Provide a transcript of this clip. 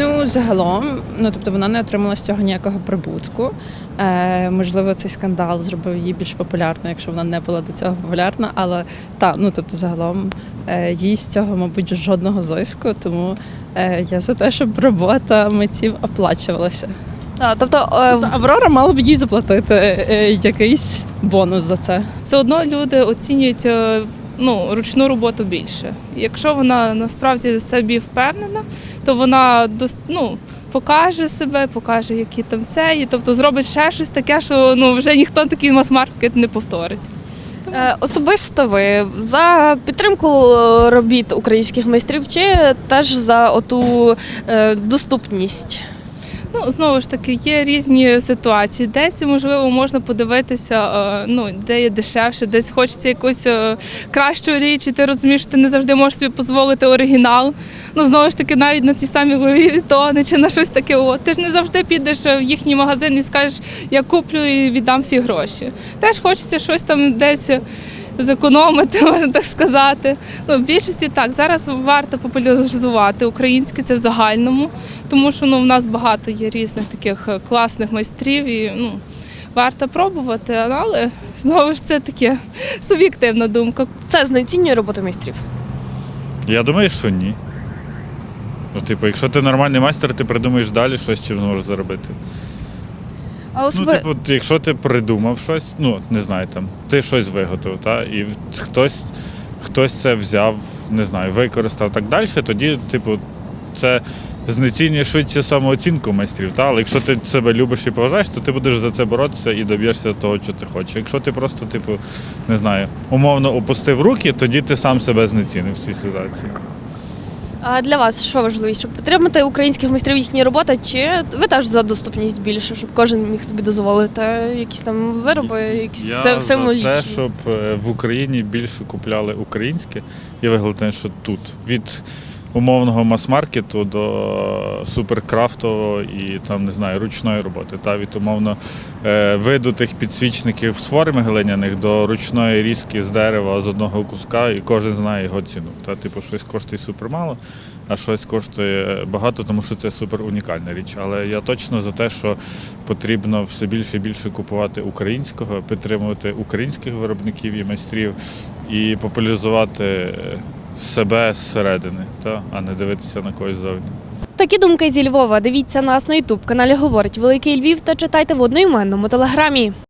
Ну, загалом, ну тобто вона не отримала з цього ніякого прибутку. Е, можливо, цей скандал зробив її більш популярною, якщо вона не була до цього популярна. Але та, ну тобто, загалом е, їй з цього, мабуть, жодного зиску. Тому е, я за те, щоб робота митців оплачувалася. Так, тобто, е, Тобто Аврора мала б їй заплатити е, якийсь бонус за це. все одно люди оцінюють е, ну, ручну роботу більше. Якщо вона насправді в собі впевнена, то вона ну, покаже себе, покаже, які там це, і тобто зробить ще щось таке, що ну, вже ніхто такий мас-маркет не повторить. е, особисто ви за підтримку робіт українських майстрів чи теж за оту е, доступність? Ну, знову ж таки, є різні ситуації. Десь, можливо, можна подивитися, е, ну, де є дешевше, десь хочеться якусь е, кращу річ, і ти розумієш, що ти не завжди можеш собі дозволити оригінал. Ну, знову ж таки, навіть на ті самі Луї чи на щось таке. От. Ти ж не завжди підеш в їхній магазин і скажеш, я куплю і віддам всі гроші. Теж хочеться щось там десь. Зекономити, можна так сказати. Ну, в більшості так, зараз варто популяризувати українське, це в загальному, тому що ну, в нас багато є різних таких е, класних майстрів і ну, варто пробувати, але знову ж це таке суб'єктивна думка. Це знецінює роботу майстрів. Я думаю, що ні. Ну, типу, якщо ти нормальний майстер, ти придумаєш далі щось, чим зможеш заробити. А Ну, типу, ти- якщо ти придумав щось, ну не знаю, там, ти щось виготовив, та, і хтось, хтось це взяв, не знаю, використав так далі, тоді, типу, це знецінює швидше самооцінку майстрів. Та? Але якщо ти себе любиш і поважаєш, то ти будеш за це боротися і доб'єшся того, що ти хочеш. Якщо ти просто, типу, не знаю, умовно опустив руки, тоді ти сам себе знецінив в цій ситуації. А для вас що важливіше? Підтримати українських майстрів їхні роботи, чи ви теж за доступність більше, щоб кожен міг собі дозволити якісь там вироби, якісь Я за те, щоб е, в Україні більше купляли українське. Я виглядає, що тут. Від умовного мас-маркету до суперкрафтового і там, не знаю, ручної роботи. Та від умовно е, виду тих підсвічників з форми глиняних до ручної різки з дерева з одного куска, і кожен знає його ціну. Та, типу, щось коштує супермало, а щось коштує багато, тому що це супер унікальна річ. Але я точно за те, що потрібно все більше і більше купувати українського, підтримувати українських виробників і майстрів і популяризувати е, себе зсередини, та, а не дивитися на когось зовні. Такі думки зі Львова. Дивіться нас на Ютуб каналі Говорить Великий Львів та читайте в одноіменному телеграмі.